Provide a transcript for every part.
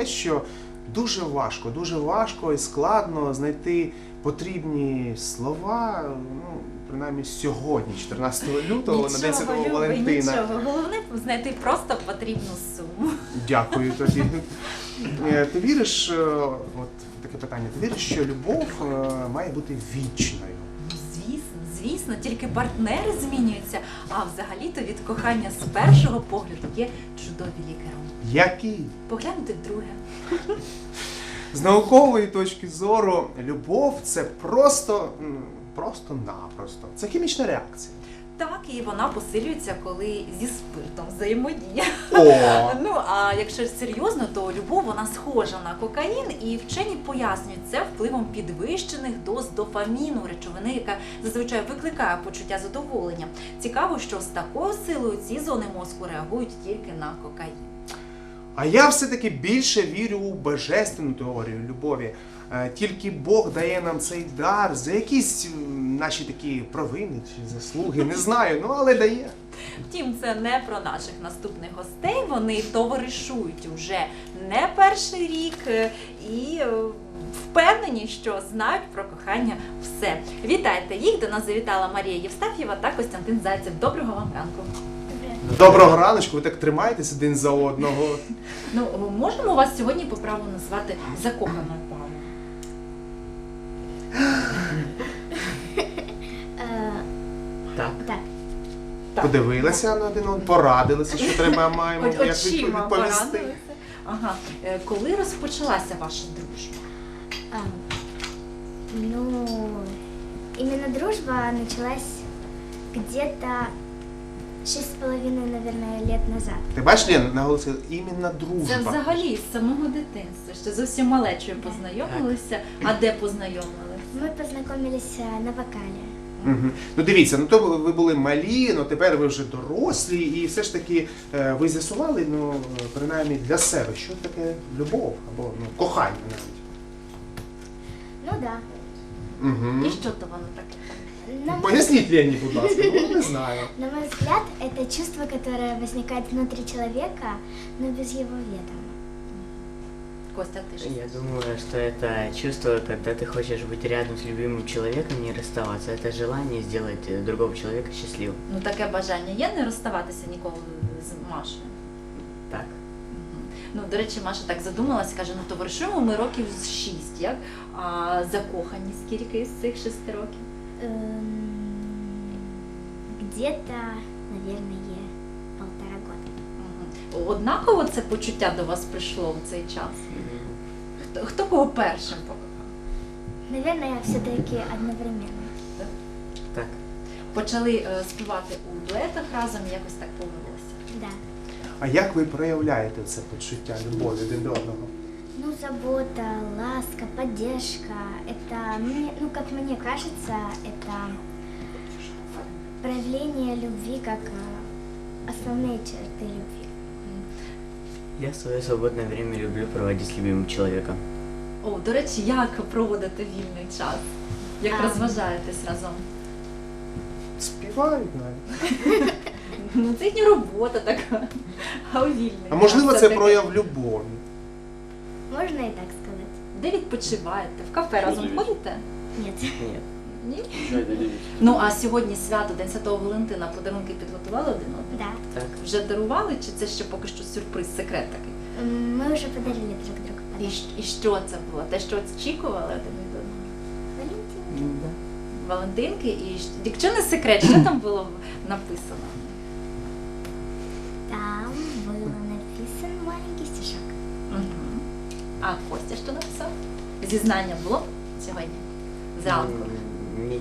те, що дуже важко, дуже важко і складно знайти потрібні слова. Ну, принаймні сьогодні, 14 лютого, на День Святого любий, Валентина. Нічого. Головне знайти просто потрібну суму. Дякую тобі. Е, Ти віриш, е, от таке питання, ти віриш, що любов е, має бути вічною? Ну, Звісно, звісно, тільки партнери змінюються, а взагалі-то від кохання з першого погляду є чудові лікарі. Який? Погляньте вдруге. З наукової точки зору, любов це просто просто-напросто. Це хімічна реакція. Так, і вона посилюється, коли зі спиртом взаємодія. О! Ну а якщо серйозно, то любов вона схожа на кокаїн, і вчені пояснюють це впливом підвищених доз дофаміну, речовини, яка зазвичай викликає почуття задоволення. Цікаво, що з такою силою ці зони мозку реагують тільки на кокаїн. А я все-таки більше вірю у божественну теорію любові. Е, Тільки Бог дає нам цей дар за якісь наші такі провини чи заслуги, не знаю, ну але дає. Втім, це не про наших наступних гостей. Вони товаришують уже не перший рік е, і е, впевнені, що знають про кохання все. Вітайте їх! До нас завітала Марія Євстаф'єва та Костянтин Зайцев. Доброго вам ранку. Доброго раночку, ви так тримаєтесь один за одного. Ну можемо вас сьогодні по праву назвати закоханою парою. Е, Так. так, Так. Подивилися на один одного, порадилися, що треба маємо От як очима відповісти. порадилися. Ага. Е, Коли розпочалася ваша дружба? а, ну, именно дружба началась где-то шесть с половиной, наверное, лет назад. Ти бачиш, Лен, наголосила, іменно Це взагалі з самого дитинства. Ще зовсім малечою познайомилися. А де познайомилися? Мы познакомились э, на вокале. Мгм. Ну дивіться, ну то ви були малі, ну тепер ви вже дорослі, і все ж таки е, ви з'ясували, ну е, принаймні для себе, що таке любов або ну, кохання навіть. Ну да. Угу. І що то воно таке? На мой, Поясніть Лені, будь ласка, ну не знаю. на мой взгляд, это чувство, которое возникает внутри человека, но без его ведома. Костя, ти ж. Я думаю, что это чувство, когда ты хочешь быть рядом с любимым человеком, не расставаться. Это желание сделать э, другого человека счастливым. Ну таке бажання є не розставатися ніколи з Машею. Так. Мгм. Ну, до речі, Маша так задумалась, каже, ну товаришуємо ми років з шість, як? А закохані скільки з цих шести років? Где-то, наверное, полтора года. Однаково це почуття до вас прийшло в цей час. Хто, хто кого першим покохав? Наверное, все-таки одновременно. Так. Почали е, співати у дуетах разом, і якось так повелося. Да. А як ви проявляєте це почуття любові один до одного? Ну, забота, ласка, поддержка. Это, мне, ну, как мне кажется, это проявление любви как э, основные черты любви. Я свое свободное время люблю проводить с любимым человеком. О, до речі, як проводите вільний час? Як А. розважаєтесь разом? Співають навіть. Ну, це їхня робота така. А у вільний А можливо, час це таке. прояв любові. Можно и так сказать? Де відпочиваєте? В кафе разом ходите? Нет. Нет. Ні? Ну а сьогодні свято День Святого Валентина подарунки підготували один одному? Да. Так. Вже дарували, чи це ще поки що сюрприз, секрет такий? М, Мы уже подарили друг другу І, подарки. щ- і що це було? Те, що очікували один від одного? Валентин. Валентинки, і щ- якщо не секрет, що там було написано? Там был написан маленький стишок. Угу. А Костя що написав? Зізнання було сьогодні? Зранку. Не-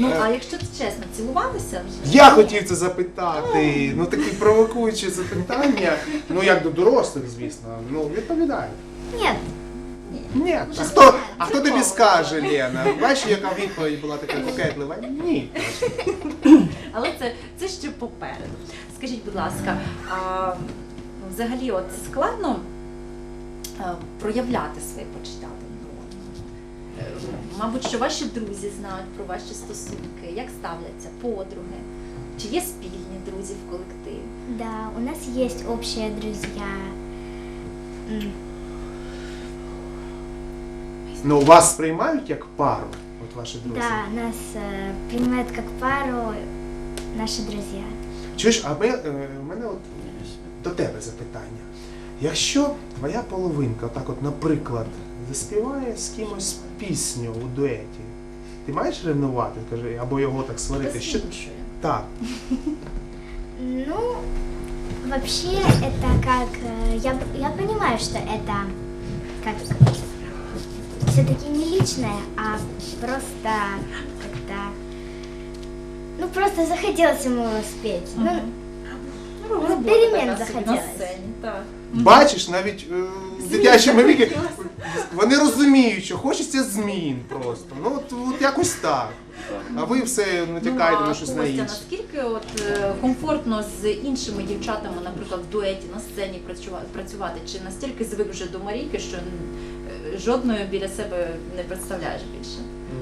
Ну, а якщо ти чесно, цілувалися вже? Я хотів це запитати. Ну такі провокуючі запитання. Ну як до дорослих, звісно. Ну відповідай. Нет. Ні. А хто, а хто тобі скаже, Лена? Бачиш, яка відповідь була така кокетлива? Ні. Але це, це ще попереду. Скажіть, будь ласка, а ну, взагалі от складно е, проявляти свої почуття до одного? Е, Мабуть, що ваші друзі знають про ваші стосунки, як ставляться подруги, чи є спільні друзі в колективі? Да, у нас общие друзья. м, Ну, вас сприймають як пару, от ваші друзі. да, нас э, принимают как пару наши друзья. Чуєш, а ми, е, в мене от до тебе запитання. Якщо твоя половинка, так от, наприклад, заспіває з кимось пісню у дуеті, ти маєш ревнувати, кажи, або його так сварити? Що... Досліджує. Так. Ну, вообще это как... э, Я, я понимаю, что это как все-таки не личное, а просто как-то... Ну, просто захотелось ему спеть. Ну, Мгм. Ну, собі на сцені, так. Бачиш, навіть е, в дитячому віці вони розуміють, що хочеться змін просто. Ну от, от якось так. А ви все натякаєте ну, на щось Костя, на інше. наскільки от е, комфортно з іншими дівчатами, наприклад, в дуеті на сцені працюва- працювати? Чи настільки звик вже до Марійки, що е, жодної біля себе не представляєш більше?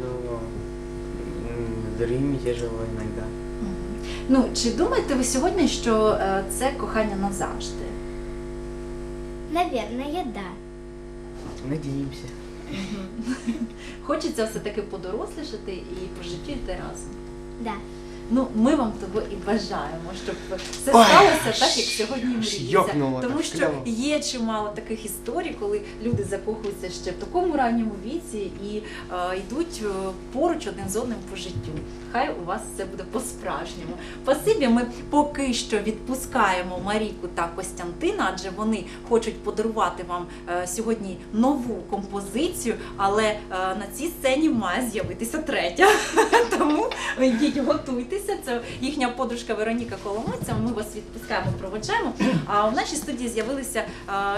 Ну, м, с другими тяжело иногда. Ну чи думаєте ви сьогодні, що е, це кохання назавжди? наверное, да. Надіємося. Хочеться все таки подорослішати і пожити разом. Да. Ну, ми вам того і бажаємо, щоб все Ой, сталося так, як сьогодні мріється. йокнуло Тому так, що кльово. є чимало таких історій, коли люди закохуються ще в такому ранньому віці і е, йдуть е, поруч один з одним по життю. Хай у вас все буде по-справжньому. Спасибі, ми поки що відпускаємо Марійку та Костянтина, адже вони хочуть подарувати вам е, сьогодні нову композицію, але е, на цій сцені має з'явитися третя. Тому йдіть, готуйтеся. Це їхня подружка Вероніка Коломойця. Ми вас відпускаємо, проводжаємо. А в нашій студії з'явилися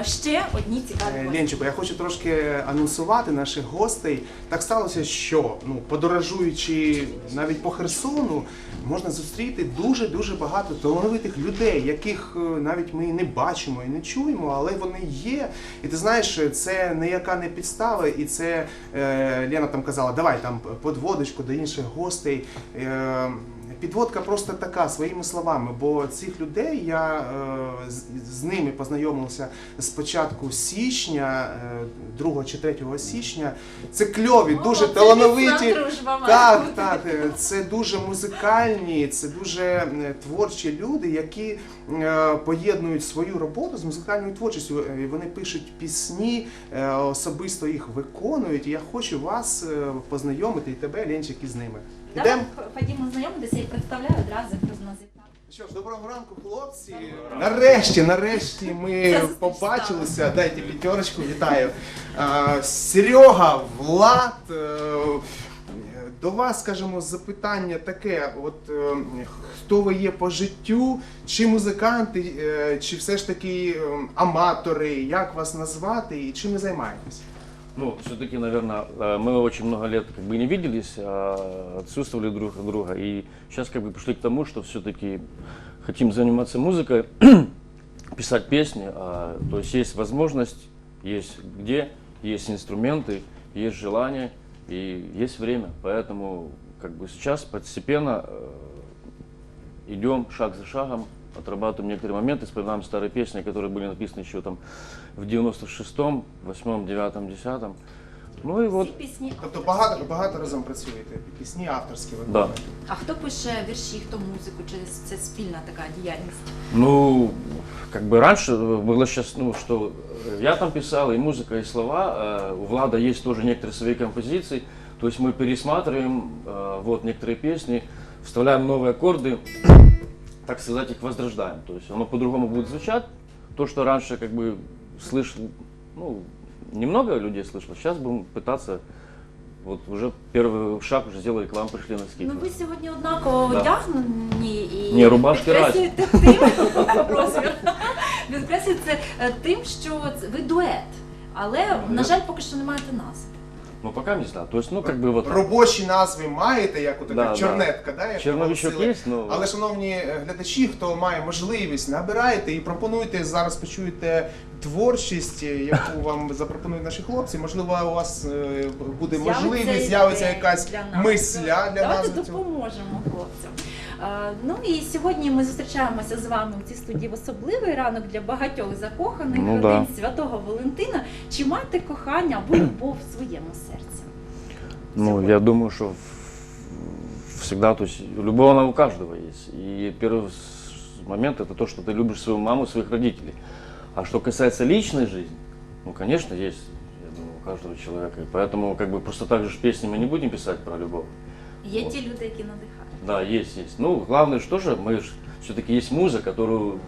е, ще одні цікаві Е, гості. Ленчику, я хочу трошки анонсувати наших гостей. Так сталося, що ну, подорожуючи навіть по Херсону, можна зустріти дуже дуже багато талановитих людей, яких е, навіть ми і не бачимо і не чуємо, але вони є. І ти знаєш, це ніяка не підстава, і це е, Лена там казала, давай там подводочку до інших гостей. Е, Підводка просто така своїми словами, бо цих людей я е, з, ними познайомився з початку січня, е, 2 чи 3 січня. Це кльові, дуже талановиті. Так, так, е, це дуже музикальні, це дуже е, творчі люди, які е, поєднують свою роботу з музикальною творчістю. Е, Вони пишуть пісні, е, особисто їх виконують. І я хочу вас е, познайомити і тебе, Ленчик, із ними. Давай ходімо знайомитися і представляю одразу хто з нас вітає. Що ж, доброго ранку, хлопці. Нарешті, нарешті ми побачилися. Дайте п'ятерочку, вітаю. А, Серега, Влад. е, До вас, скажімо, запитання таке: от е, хто ви є по життю, чи музиканти, е, чи все ж таки е, аматори, як вас назвати і чим ви займаєтесь? Ну, все-таки, наверное, мы очень много лет как бы не виделись, а отсутствовали друг от друга. И сейчас как бы пришли к тому, что все-таки хотим заниматься музыкой, писать песни. а, то есть есть возможность, есть где, есть инструменты, есть желание и есть время. Поэтому как бы сейчас постепенно э, идем шаг за шагом, отрабатываем некоторые моменты, вспоминаем старые песни, которые были написаны еще там в 96-м, 8-м, 9-м, 10-м. Ну и вот, Всі пісні. Тобто багато, багато разом працюєте, пісні авторські да. виконуєте. А хто пише вірші, хто музику? Чи це спільна така діяльність? Ну, как бы раньше было сейчас, ну, что э, я там писал и музыка, и слова, э, у Влада есть тоже некоторые свои композиции, то есть мы пересматриваем э, вот некоторые песни, вставляем новые аккорды, так сказать, их возрождаем, то есть оно по-другому будет звучать, то, что раньше как бы слышал, ну, немного людей слышало, сейчас будем пытаться, вот уже первый шаг уже сделали, к вам пришли на скидку. Ну ви сьогодні однаково Да. одягнені і Ні, рубашки підкреслюєте тим, розмір. Підкреслюєте е, тим, що це- ви дует. Але, на жаль, поки що не маєте назви. Ну, пока не знаю, то есть, ну, как бы вот... Робочі назви маєте, як у така Да, да. чорнетка, да, як Черновичок есть, но... Але, шановні е, глядачі, хто має можливість, набирайте і пропонуйте зараз почуєте творчість, е, яку вам запропонують наші хлопці. Можливо, у вас е, буде З'явиться можливість, з'явиться ідея якась для нас. мисля для Давайте нас. допоможемо хлопцям. Е, Ну і сьогодні ми зустрічаємося з вами у цій студії в особливий ранок для багатьох закоханих Ну родин да. Святого Валентина. Чи мати кохання або любов в своєму серці? Ну, Сегодня. я думаю, что в- всегда, то есть, любовь она у каждого есть. И первый с- момент это то, что ты любишь свою маму, своих родителей. А что касается личной жизни, ну, конечно, есть, я думаю, у каждого человека. И поэтому, как бы, просто так же ж песни мы не будем писать про любовь. Є ті люди, які надихають. Да, есть, есть. Ну, главное, что же, мы же, все-таки есть муза, которую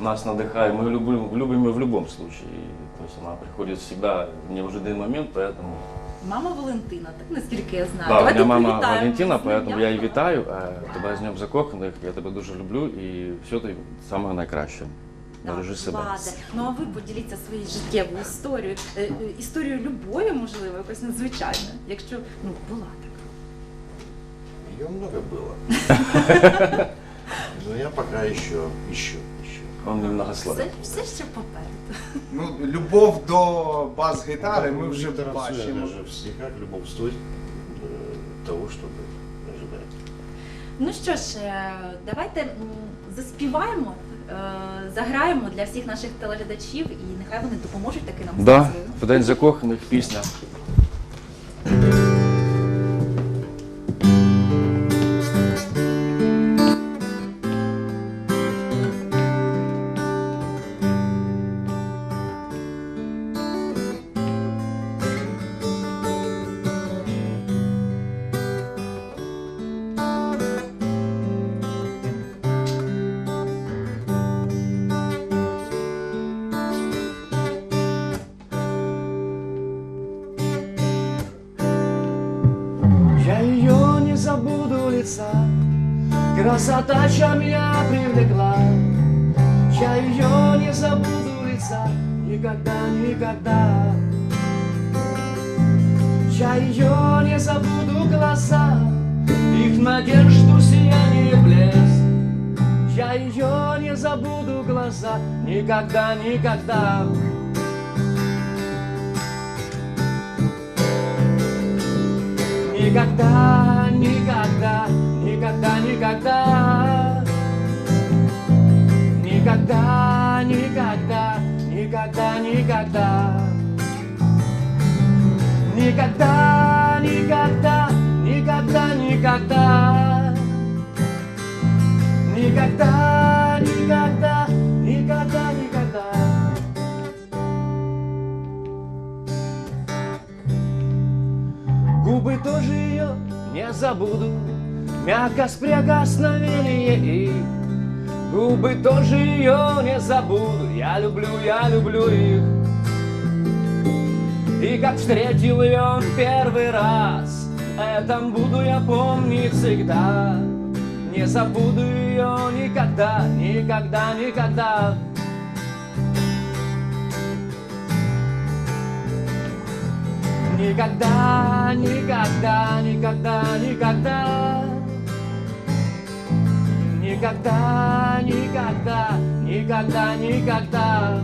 нас надыхает, мы любим, любим ее в любом случае. И, то есть она приходит всегда в неожиданный момент, поэтому... Мама Валентина, так наскільки я знаю. Да, у Давайте меня мама привітаємо Валентина, з днем поэтому я і дякую. вітаю а, тебе з Днем Закоханих, я тебе дуже люблю і все ти саме найкраще. Так, Бережи себе. Владе, ну а ви поділіться своєю життєвою історією, е, е, історією любові, можливо, якось надзвичайною, якщо ну була така. Ее много было. Но я пока еще ищу, ищу. Он немного Все, слабый. все ще попереду. Ну, любов до бас-гітари ми Ну, вже Виктора Цоя бачимо. Даже в стихах любовь стоит э, того, чтобы ожидать. Ну що ж, е, давайте м, заспіваємо, е, заграємо для всіх наших телеглядачів, і нехай вони допоможуть таки нам Да, сказати. в День Закоханих пісня. красота, чем меня привлекла. Я ее не забуду лица, никогда, никогда. Я ее не забуду глаза, их надежду сияние блеск. Я ее не забуду глаза, никогда, никогда. Никогда, никогда, никогда, никогда. Никогда, никогда, никогда, никогда. Никогда, никогда, никогда, никогда. Никогда, никогда. Губы тоже ее не забуду Мягко с прикосновения их Губы тоже ее не забуду. Я люблю, я люблю их. И как встретил ее первый раз Этом буду я помнить всегда. Не забуду ее никогда, никогда, никогда. Никогда, никогда, никогда, никогда. Никогда, никогда, никогда, никогда.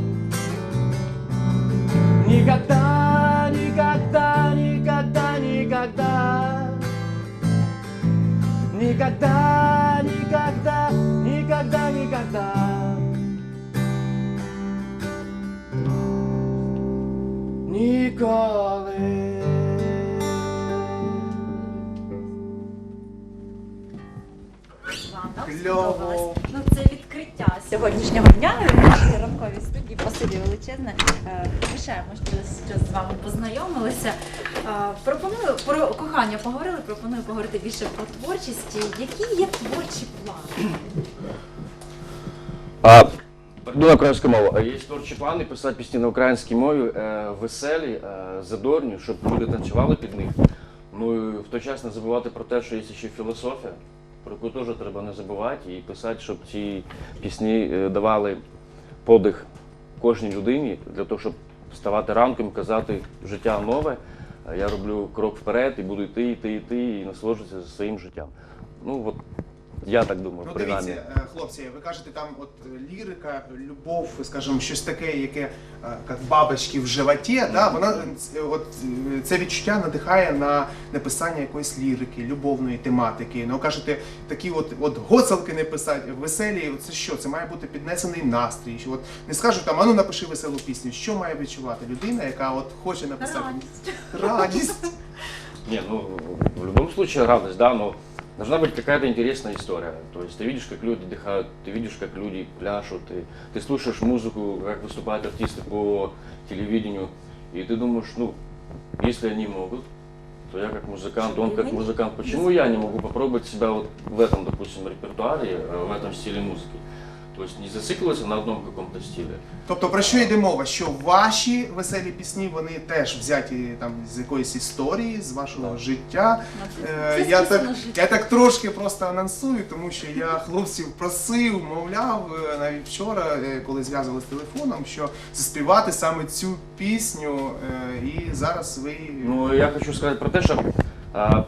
Никогда, никогда, никогда, никогда. Никогда, никогда, никогда, никогда. Ніколи. Вам так Кльово. Ну це відкриття сьогоднішнього дня в нашій ранковій студії. Спасибі величезне. Е, Пишаємо, що, що з вами познайомилися. Е, Пропоную про кохання поговорили. Пропоную поговорити більше про творчість. Які є творчі плани? А, перейду на українську мову. А Є творчі плани писати пісні на українській мові е, веселі, е, задорні, щоб люди танцювали під них. Ну і в той час не забувати про те, що є ще філософія, про яку теж треба не забувати і писати, щоб ці пісні е, давали подих кожній людині для того, щоб вставати ранком, казати життя нове. Я роблю крок вперед і буду йти, йти, йти і насолоджуватися своїм життям. Ну от Я так думаю, Ну принаймні. дивіться, е, хлопці, ви кажете, там от е, лірика, любов, скажімо, щось таке, яке е, як бабочки в животі, да, вона е, ц- от е, це відчуття надихає на написання якоїсь лірики, любовної тематики. Ну кажете, такі от от гоцалки не писати, веселі, це що? Це має бути піднесений настрій. От не скажуть там, ану напиши веселу пісню. Що має відчувати людина, яка от хоче написати Радість. радість. Не, ну, в любом случае радость, да, но должна быть какая-то интересная история. То есть ты видишь, как люди отдыхают, ты видишь, как люди пляшут, ты, ты слушаешь музыку, как выступают артисты по телевидению, и ты думаешь, ну, если они могут, то я как музыкант, он как музыкант, почему я не могу попробовать себя вот в этом, допустим, репертуаре, э, в этом стиле музыки? То есть не зацикливаться на одном каком-то стиле. Тобто про що йде мова? Що ваші веселі пісні вони теж взяті там з якоїсь історії, з вашого життя. Е, Це я, так, життя. я так трошки просто анонсую, тому що я хлопців просив, мовляв, е, навіть вчора, е, коли зв'язували з телефоном, що заспівати саме цю пісню. е, І зараз ви. Ну, я хочу сказати про те, що е,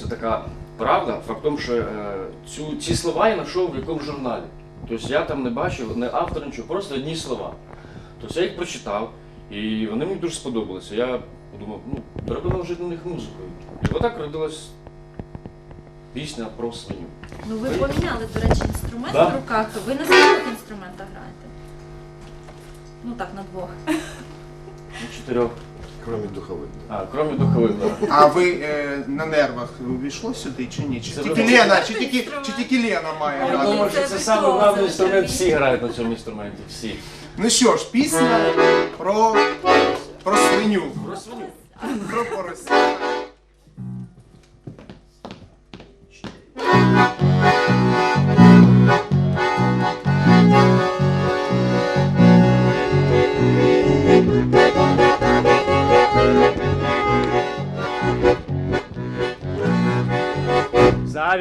це така правда. Факт в тому, що е, цю, ці слова я знайшов в якомусь журналі. Тобто я там не бачив, не автор нічого, просто одні слова. Тобто я їх прочитав, і вони мені дуже сподобалися. Я подумав, ну, треба наложити на них музикою. І отак родилась пісня про свиню. Ну ви поміняли, до речі, інструмент Да. в руках. то Ви на скількох інструментах граєте? Ну так, на двох. Ну, чотирьох. Кроме духових. А, кроме духових, так. А ви е, на нервах увійшло сюди чи ні? Чи Це тільки ви- Лена, чи тільки, чи тільки Лена має Я грати? думаю, що це що, головний інструмент, всі грають на цьому інструменті, всі. Ну що ж, пісня про, про свиню. Про свиню. Про порося.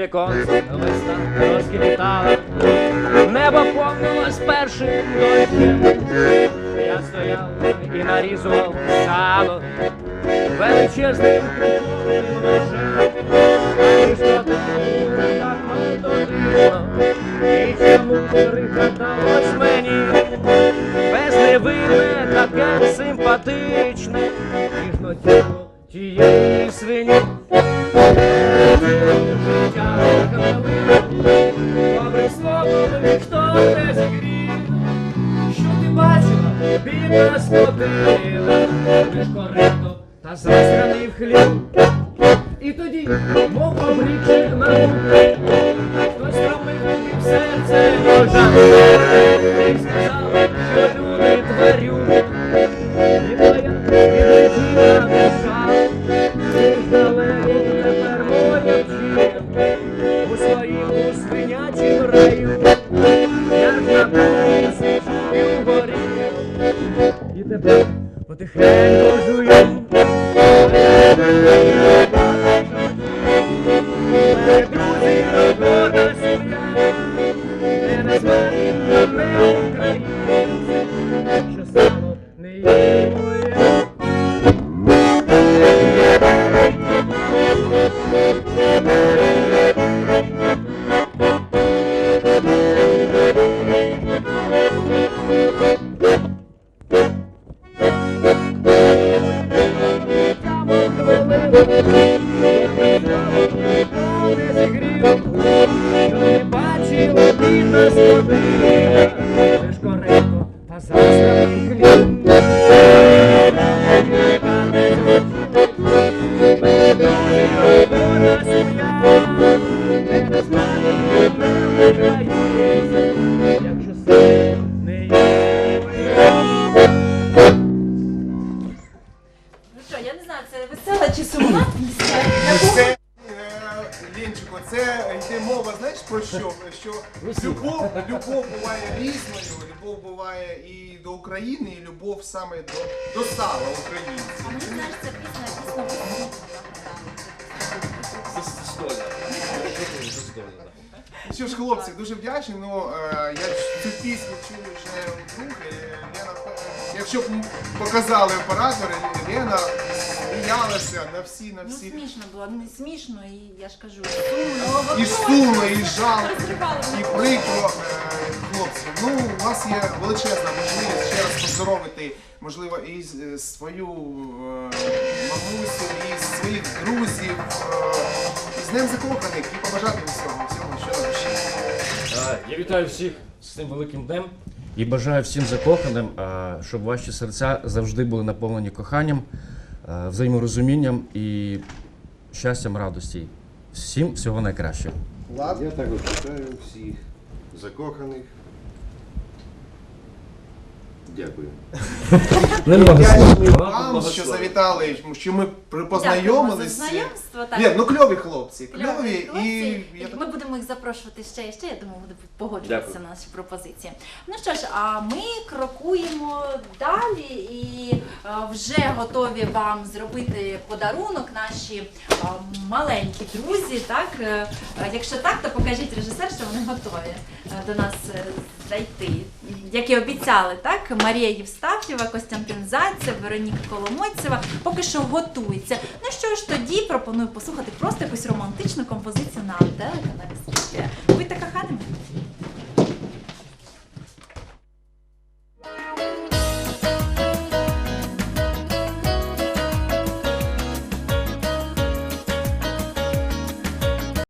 За віконцем весна розквітала, небо повнилось першим дощем. Я стояв і нарізував сало величезним ножем. І чому пригадалось мені безневинне, таке симпатичне, ніжно тіло тієї Ти мова, знаєш про що? Що любов, любов буває різною, любов буває і до України, і любов саме до, до сала українців. А мені знаєш, ця пісня весела. Що ж, хлопці, дуже вдячний. Ну е, я цю пісню чую вже вдруге. Лена, якщо б показали оператори, Лена сміялися на всі, на Ну всі. смішно було, не смішно, і я ж кажу, сумно. І сумно, і жалко, і прикро, е, хлопці. Ну, у вас є величезна можливість ще раз поздоровити, можливо, і з- е, свою е, мамусю, і своїх друзів, е, і з Днем закоханих, і побажати всього, всього, що на душі. Е, Я вітаю всіх з цим великим днем і бажаю всім закоханим, е, щоб ваші серця завжди були наповнені коханням, взаєморозумінням і щастям, радості. Всім всього найкращого. Я також вітаю всіх закоханих. Дякую. Вам, що завітали, що ми при- Дякуємо за познайомилися. знайомство. Так. Ні, ну кльові хлопці, Кльові кльові, хлопці. і я так Ми будемо їх запрошувати ще і ще. Я думаю, буде погоджуватися Дякую. на наші пропозиції. Ну що ж, а ми крокуємо далі і е, вже готові вам зробити подарунок наші е, маленькі друзі. Так, Е, е, якщо так, то покажіть режисер, що вони готові е, до нас е, зайти. Як і обіцяли, так Марія Євстафєва, Костянтин Зайцев, Вероніка Коломойцева поки що готується. Ну що ж, тоді пропоную послухати просто якусь романтичну композицію на телеканалі.